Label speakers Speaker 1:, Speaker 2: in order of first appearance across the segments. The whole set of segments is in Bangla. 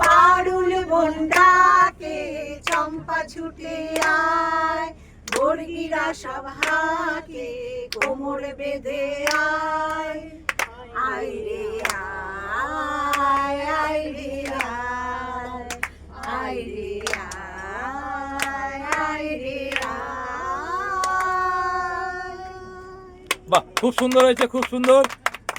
Speaker 1: পারুল বন্ডাকে চম্পা ছুটে আয়। বর্গিরা সভাকে কোমর বেঁধে আয়। আয় রে আয় আয় রে আয়। রে
Speaker 2: বাহ, খুব সুন্দর হয়েছে, খুব সুন্দর।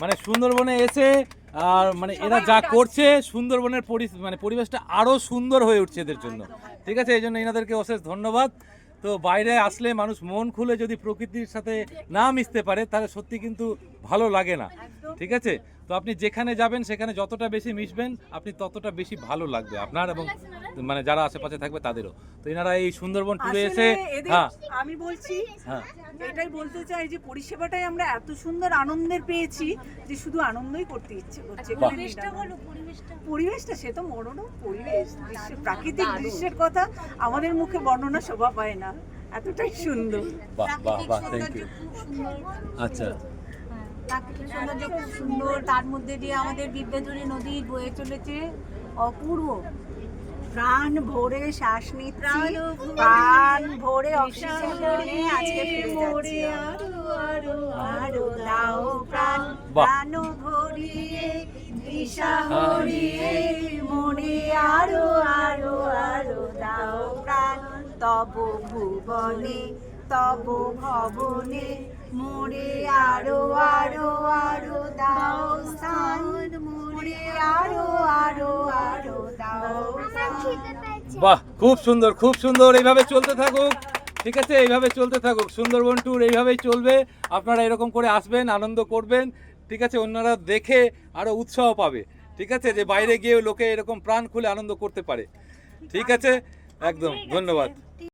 Speaker 2: মানে সুন্দরবনে এসে আর মানে এরা যা করছে সুন্দরবনের পরি- মানে পরিবেশটা আরও সুন্দর হয়ে উঠছে এদের জন্য। ঠিক আছে এই জন্য এনাদেরকে অশেষ ধন্যবাদ। তো বাইরে আসলে মানুষ মন খুলে যদি প্রকৃতির সাথে না মিশতে পারে তাহলে সত্যি কিন্তু ভালো লাগে না। ঠিক আছে? তো আপনি যেখানে যাবেন সেখানে যতটা বেশি মিশবেন আপনি ততটা বেশি ভালো লাগবে আপনার এবং মানে যারা আশেপাশে থাকবে তাদেরও। তো এনারা এই সুন্দরবন ট্যুরে এসে হ্যাঁ।
Speaker 3: আমি বলছি
Speaker 2: হ্যাঁ।
Speaker 3: এটাই বলতে চাই যে পরিষেবাটাই আমরা এত সুন্দর আনন্দের পেয়েছি যে শুধু আনন্দই করতে ইচ্ছে করছে। পরিবেশটা সে তো মনোরম পরিবেশ দৃশ্য প্রাকৃতিক দৃশ্যের কথা আমাদের মুখে বর্ণনা শোভা পায় না। এতটাই সুন্দর।
Speaker 2: বাহ বাহ বাহ থ্যাংক ইউ আচ্ছা।
Speaker 4: প্রাকৃতিক সৌন্দর্য খুব সুন্দর। তার মধ্যে দিয়ে আমাদের বিদ্যাধরী নদী বয়ে চলেছে। অপূর্ব।
Speaker 1: প্রাণ ভরে শ্বাস নিচ্ছি
Speaker 4: প্রাণ
Speaker 1: ভরে অক্সিজেন নিয়ে আজকে ফিরে যাচ্ছি।
Speaker 4: আরও আরও
Speaker 1: আরও দাও প্রাণ। প্রাণ ভরিয়ে দিশা হরিয়ে মনে আরও আরও আরও দাও প্রাণ। তব ভুবনে তব ভবনে মোরে আরও আরও আরও দাও স্থান। মোরে আরও আরও আরও দাও প্রাণ।
Speaker 2: বাহ, খুব সুন্দর খুব সুন্দর। এইভাবে চলতে থাকুক, ঠিক আছে? এইভাবে চলতে থাকুক। সুন্দরবন ট্যুর এইভাবেই চলবে। আপনারা এরকম করে আসবেন, আনন্দ করবেন, ঠিক আছে? অন্যরা দেখে আরও উৎসাহ পাবে, ঠিক আছে? যে বাইরে গিয়ে লোকে এরকম প্রাণ খুলে আনন্দ করতে পারে, ঠিক আছে? একদম, ধন্যবাদ।